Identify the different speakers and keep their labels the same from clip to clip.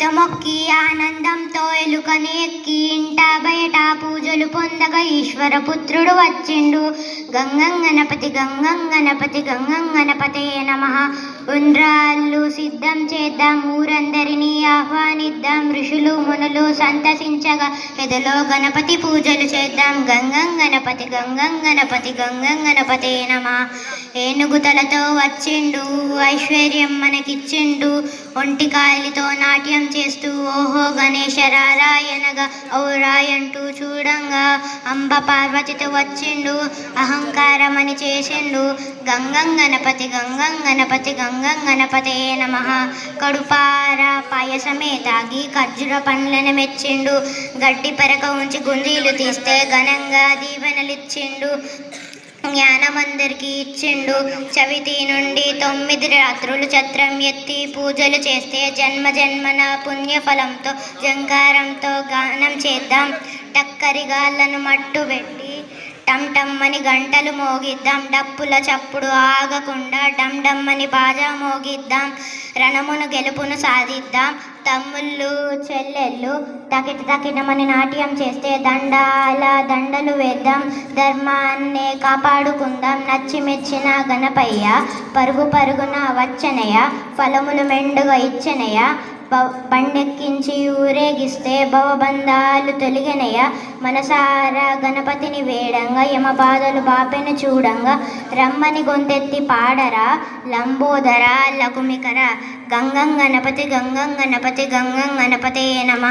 Speaker 1: ఈత మొక్కి ఆనందంతో ఎలుకని ఎక్కి ఇంట బయట పూజలు పొందగా ఈశ్వర పుత్రుడు వచ్చిండు. గంగం గణపతి గంగం గణపతి గంగం గణపతే నమ. ఉండ్రాళ్ళు సిద్ధం చేద్దాం ఊరందరినీ ఆహ్వానిద్దాం. ఋషులు మునులు సంతసించగా ఎదలో గణపతి పూజలు చేద్దాం. గంగం గణపతి గంగం గణపతి గంగం గణపతే నమ. ఏనుగుతలతో వచ్చిండు ఐశ్వర్యం మనకిచ్చిండు. ఒంటి కాలితో నాట్యం చేస్తూ ఓహో గణేశ రారాయణగా ఔరాయంటూ చూడంగా అంబ పార్వతితో వచ్చిండు అహంకారమని చేసిండు. గంగం గణపతి గంగం గణపతి గంగం గణపతే నమ. కడుపార పాయసమే తాగి ఖర్జుర పండ్లను మెచ్చిండు. గడ్డి పెరక ఉంచి గుంజీలు తీస్తే ఘనంగా దీవెనలిచ్చిండు. జ్ఞానమందరికి ఇచ్చిండు. చవితి నుండి తొమ్మిది రాత్రులు చత్రం ఎత్తి పూజలు చేస్తే జన్మ జన్మన పుణ్యఫలంతో జంకారంతో గానం చేద్దాం. టక్కరిగాళ్ళను మట్టు పెట్టి టమ్ టమ్మని గంటలు మోగిద్దాం. డప్పుల చప్పుడు ఆగకుండా డమ్ డమ్మని బాజా మోగిద్దాం. రణమును గెలుపును సాధిద్దాం. తమ్ముళ్ళు చెల్లెళ్ళు తకిట తకిటమని నాట్యం చేస్తే దండాల దండలు వేద్దాం. ధర్మాన్నే కాపాడుకుందాం. నచ్చి మెచ్చిన గణపయ్య పరుగు పరుగున వచ్చనయ్య ఫలములు మెండుగా ఇచ్చనయ్య బ- ఊరేగిస్తే భవబంధాలు తొలగినయ. మనసారా గణపతిని వేడంగా యమపాదలు బాపెను చూడంగా. రమ్మని గొంతెత్తి పాడరా లంబోదర లకుమికర. గంగం గణపతి గంగం గణపతి గంగం గణపతే నమ.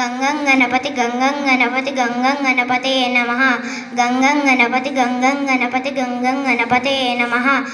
Speaker 1: గంగం గణపతి గంగం గణపతి గంగం గణపతే నమ. గంగం గణపతి గంగం గణపతి గంగం గణపతే నమ.